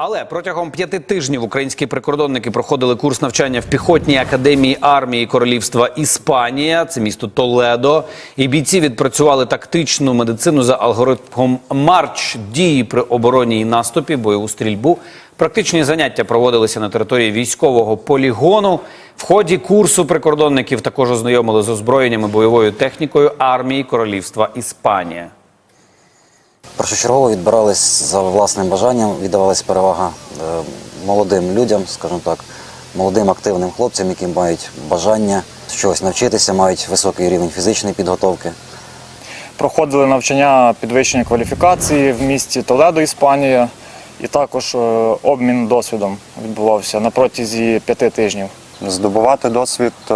Але протягом п'яти тижнів українські прикордонники проходили курс навчання в піхотній академії армії Королівства Іспанія, це місто Толедо. І бійці відпрацювали тактичну медицину за алгоритмом Марч дії при обороні і наступі, бойову стрільбу. Практичні заняття проводилися на території військового полігону. В ході курсу прикордонників також ознайомили з озброєннями бойовою технікою армії Королівства Іспанія. Першочергово відбирались за власним бажанням, віддавалась перевага е, молодим людям, скажімо так, молодим активним хлопцям, які мають бажання чогось навчитися, мають високий рівень фізичної підготовки. Проходили навчання підвищення кваліфікації в місті Толедо, Іспанія, і також е, обмін досвідом відбувався на протязі п'яти тижнів. здобувати досвід е,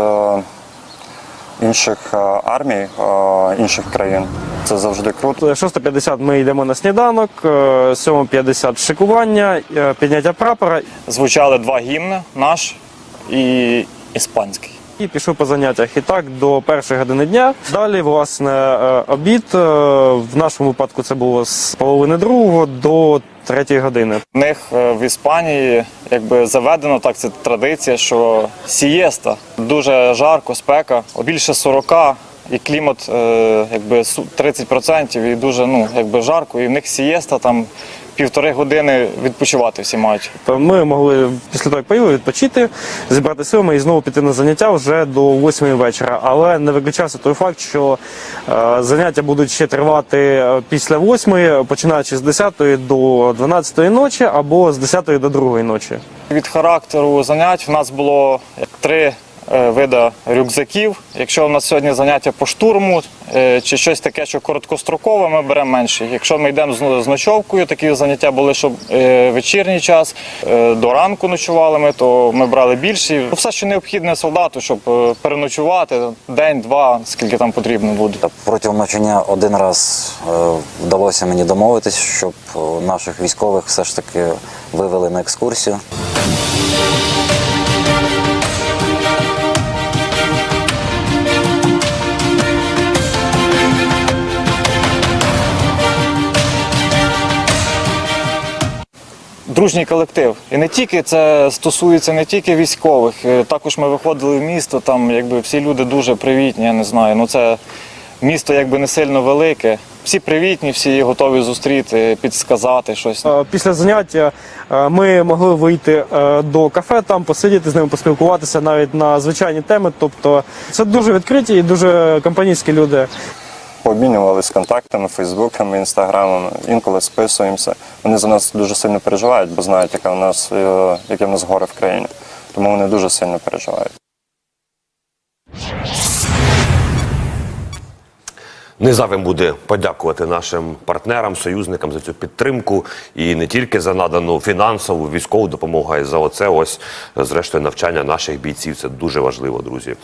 інших е, армій, е, інших країн. Це завжди круто. 6.50 ми йдемо на сніданок, е, 7.50 шикування, е, підняття прапора Звучали два гімни наш і іспанський. і пішов по заняттях. І так до першої години дня. Далі, власне, е, обід. е, В нашому випадку це було з половини другого до третьої години. В них е, в Іспанії якби заведено так, це традиція, що сієста дуже жарко, спека, більше 40, і клімат е, якби су- 30% і дуже ну якби жарко. І в них сієста там півтори години відпочивати всі мають. Ми могли після того, як поїли, відпочити, зібрати силами і знову піти на заняття вже до 8 вечора. Але не виключався той факт, що е, заняття будуть ще тривати е, після 8, починаючи з 10 до 12 ночі або з 10 до 2 ночі. Від характеру занять в нас було три е, види рюкзаків. Якщо в нас сьогодні заняття по штурму е, чи щось таке, що короткострокове, ми беремо менше. Якщо ми йдемо з ночовкою, такі заняття були, щоб е, вечірній час до ранку ночували ми, то ми брали більше. Все, що необхідне солдату, щоб переночувати день-два, скільки там потрібно буде. Протягом навчання один раз вдалося мені домовитись, щоб наших військових все ж таки вивели на екскурсію. Дружній колектив. І не тільки це стосується не тільки військових. Е, Також ми виходили в місто, там якби всі люди дуже привітні, я не знаю. Ну це місто якби не сильно велике. Всі привітні, всі готові зустріти, підсказати щось. Е, Після заняття е, ми могли вийти до кафе, там посидіти з ними, поспілкуватися навіть на звичайні теми. Тобто це дуже відкриті і дуже компанійські люди. Пообмінювалися контактами, фейсбуками, інстаграмами, інколи списуємося. Вони за нас дуже сильно переживають, бо знають, яка в нас, е, яке в нас горе в країні. Тому вони дуже сильно переживають. Не зайвим буде подякувати нашим партнерам, союзникам за цю підтримку і не тільки за надану фінансову військову допомогу, а й за оце ось зрештою навчання наших бійців. Це дуже важливо, друзі.